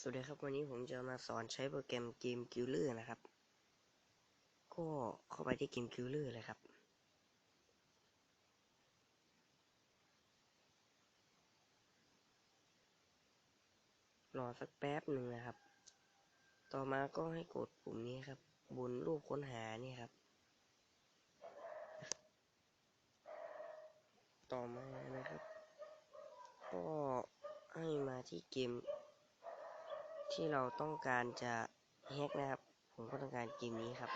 สวัสดีครับ วันนี้ผมจะมาสอนใช้โปรแกรมเกมกิลเลอร์นะครับ ก็เข้าไปที่เกมกิลเลอร์เลยครับ รอสักแป๊บหนึ่งนะครับ ต่อมาก็ให้กดปุ่มนี้ครับ บนรูปค้นหานี่ครับ ต่อมานะครับ ก็ให้มาที่เกม ที่เราต้องการจะแฮกนะครับ ผมก็ต้องการเกมนี้ครับ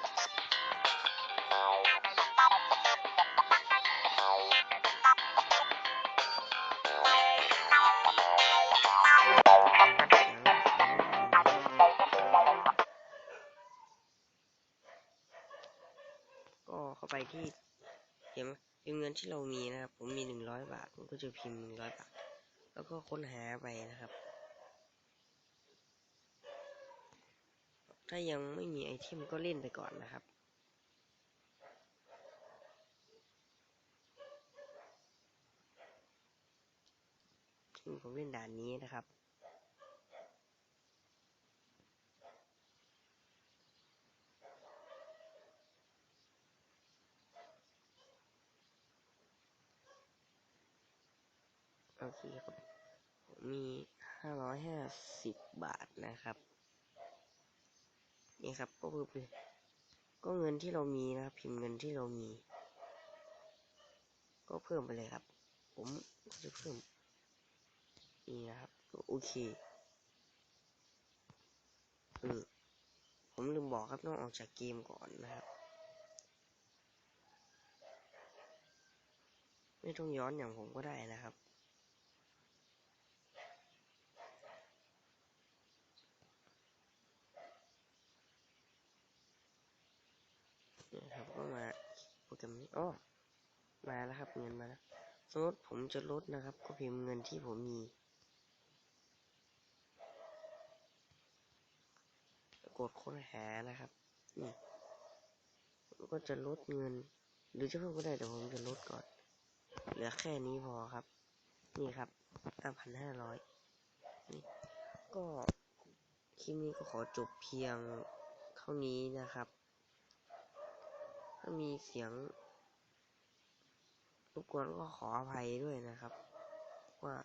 ก็เข้าไปที่เห็นไหมพิมเงินที่เรามีนะครับ ผมมีหนึ่งร้อยบาทผมก็จะพิมพ์หนึ่งร้อยบาท แล้วก็ค้นหาไปนะครับ ถ้ายังไม่มีไอเทมก็เล่นไปก่อนนะครับ ซึ่งผมเล่นด่านนี้นะครับโอเคครับผมมีห้าร้อยห้าสิบบาทนะครับ นี่ครับ ก็คือเป็นก็เงินที่เรามีนะครับ พิมพ์เงินที่เรามี ก็เพิ่มไปเลยครับ ผมจะเพิ่มนี่นะครับก็โอเคเออผมลืมบอกครับต้องออกจากเกมก่อนนะครับ ไม่ต้องย้อนอย่างผมก็ได้นะครับ นี่ครับก็มาโปรแกรมนี้อ้อมาแล้วครับ เงินมาแล้วสมมติผมจะลดนะครับ ก็พิมพ์เงินที่ผมมีกดค้นหานะครับนี่ก็จะลดเงิน หรือจะเพิ่มก็ได้แต่ผมจะลดก่อน เหลือแค่นี้พอครับ นี่ครับห้าพันห้าร้อยนี่ก็คลิปนี้ก็ขอจบเพียงเท่านี้นะครับ ถ้ามีเสียงรบกวนก็ขออภัยด้วยนะครับ ว่า